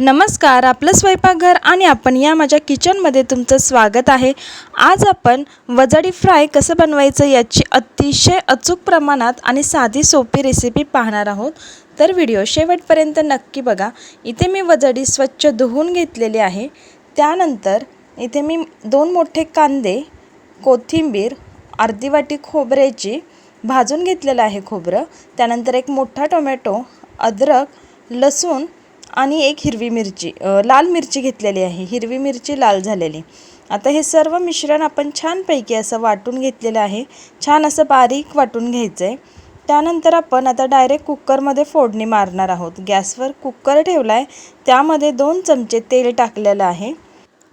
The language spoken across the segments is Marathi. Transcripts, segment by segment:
नमस्कार आपलं स्वयंपाकघर आणि आपण या माझ्या किचनमध्ये तुमचं स्वागत आहे. आज आपण वजाडी फ्राय कसं बनवायचं याची अतिशय अचूक प्रमाणात आणि साधी सोपी रेसिपी पाहणार आहोत. तर व्हिडिओ शेवटपर्यंत नक्की बघा. इथे मी वजाडी स्वच्छ धुवून घेतलेली आहे. त्यानंतर इथे मी दोन मोठे कांदे कोथिंबीर अर्धी वाटी खोबऱ्याची भाजून घेतलेलं आहे खोबरं. त्यानंतर एक मोठा टोमॅटो अद्रक लसूण आणि एक हिरवी मिरची लाल मिरची घेतलेली आहे. हिरवी मिरची लाल झालेली. आता हे सर्व मिश्रण आपण छानपैकी असं वाटून घेतलेलं आहे. छान असं बारीक वाटून घ्यायचं आहे त्यानंतर आपण आता डायरेक्ट कुकरमध्ये फोडणी मारणार आहोत. गॅसवर कुकर ठेवला आहे त्यामध्ये दोन चमचे तेल टाकलेलं आहे.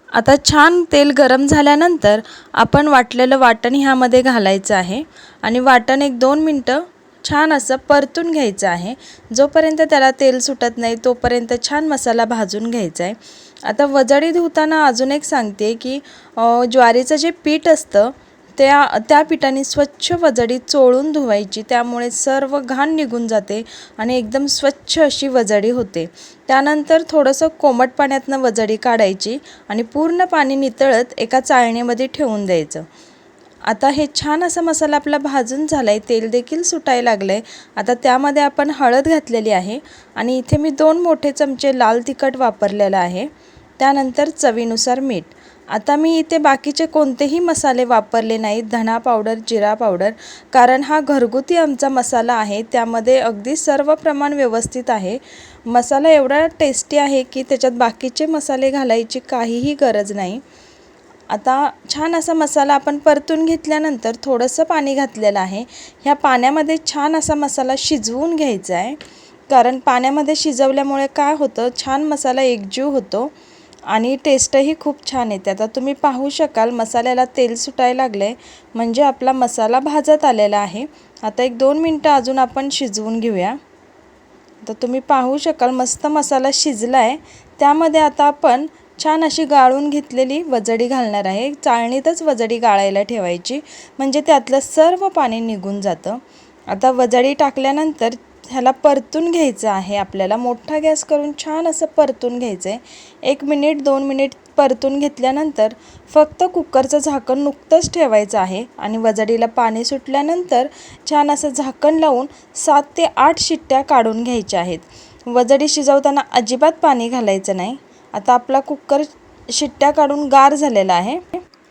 आता छान तेल गरम झाल्यानंतर आपण वाटलेलं वाटण ह्यामध्ये घालायचं आहे. आणि वाटण एक दोन मिनटं छान असं परतून घ्यायचं आहे. जोपर्यंत त्याला तेल सुटत नाही तोपर्यंत छान मसाला भाजून घ्यायचा आहे. आता वजडी धुताना अजून एक सांगते की ज्वारीचं जे पीठ असतं त्या त्या पिठाने स्वच्छ वजडी चोळून धुवायची. त्यामुळे सर्व घाण निघून जाते आणि एकदम स्वच्छ अशी वजडी होते. त्यानंतर थोडंसं कोमट पाण्यातनं वजडी काढायची आणि पूर्ण पाणी नितळत एका चाळणीमध्ये ठेवून द्यायचं. आता हे छान असा मसाला आपला भाजून झाला आहे तेल देखील सुटायला लागलं आहे आता त्यामध्ये आपण हळद घातलेली आहे आणि इथे मी दोन मोठे चमचे लाल तिखट वापरलेलं आहे. त्यानंतर चवीनुसार मीठ. आता मी इथे बाकीचे कोणतेही मसाले वापरले नाहीत धणा पावडर जिरा पावडर कारण हा घरगुती आमचा मसाला आहे त्यामध्ये अगदी सर्व प्रमाण व्यवस्थित आहे. मसाला एवढा टेस्टी आहे की त्याच्यात बाकीचे मसाले घालायची काहीही गरज नाही. आता छान असा मसाला आपण परतून घेतल्यानंतर थोडंसं पाणी घातलेलं आहे. ह्या पाण्यामध्ये छान असा मसाला शिजवून घ्यायचा आहे. कारण पाण्यामध्ये शिजवल्यामुळे काय होतं? छान मसाला एकजीव होतो आणि टेस्टही खूप छान येते. आता तुम्ही पाहू शकाल मसाल्याला तेल सुटायला लागलं आहे म्हणजे आपला मसाला भाजत आलेला आहे. आता एक दोन मिनटं अजून आपण शिजवून घेऊया. तर तुम्ही पाहू शकाल मस्त मसाला शिजला आहे त्यामध्ये आता आपण छान अशी गाळून घेतलेली वजडी घालणार आहे. चाळणीतच वजडी गाळायला ठेवायची. म्हणजे त्यातलं सर्व पाणी निघून जातं. आता वजडी टाकल्यानंतर ह्याला परतून घ्यायचं आहे आपल्याला. मोठा गॅस करून छान असं परतून घ्यायचं आहे एक मिनिट दोन मिनिट परतून घेतल्यानंतर फक्त कुकरचं झाकण नुकतंच ठेवायचं आहे. आणि वजडीला पाणी सुटल्यानंतर छान असं झाकण लावून सात ते आठ शिट्ट्या काढून घ्यायच्या आहेत. वजडी शिजवताना अजिबात पाणी घालायचं नाही. आता आपला कुकर शिट्ट्या काढून गार झालेला आहे.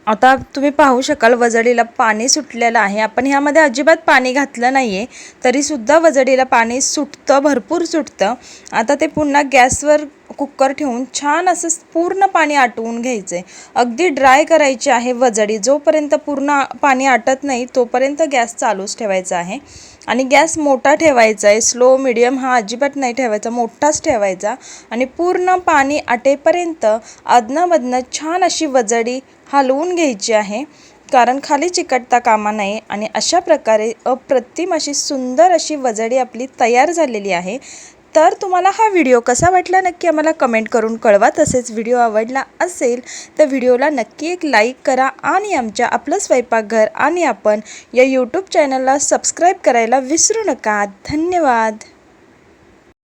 आता तुम्ही पाहू शकाल वजडीला पाणी सुटलेलं आहे. आपण ह्यामध्ये अजिबात पाणी घातलं नाही आहे तरीसुद्धा वजडीला पाणी सुटतं भरपूर सुटतं. आता ते पुन्हा गॅसवर कुकर ठेवून छान असं पूर्ण पाणी आटवून घ्यायचं आहे अगदी ड्राय करायची आहे वजडी. जोपर्यंत पूर्ण पाणी आटत नाही तोपर्यंत गॅस चालूच ठेवायचा आहे. आणि गॅस मोठा ठेवायचा आहे. स्लो मिडियम हा अजिबात नाही ठेवायचा मोठाच ठेवायचा. आणि पूर्ण पाणी आटेपर्यंत अदनामधनं छान अशी वजडी हलवून घ्यायची आहे. कारण खाली चिकटता कामा नये आणि अशा प्रकारे अप्रतिम अशी सुंदर अशी वजडी आपली तयार झालेली आहे. तर तुम्हाला हा व्हिडिओ कसा वाटला नक्की आम्हाला कमेंट करून कळवा. तसेच व्हिडिओ आवडला असेल तर व्हिडिओला नक्की एक लाईक करा आणि आमच्या आपलं स्वयंपाकघर आणि आपण या यूट्यूब चॅनलला सबस्क्राईब करायला विसरू नका. धन्यवाद.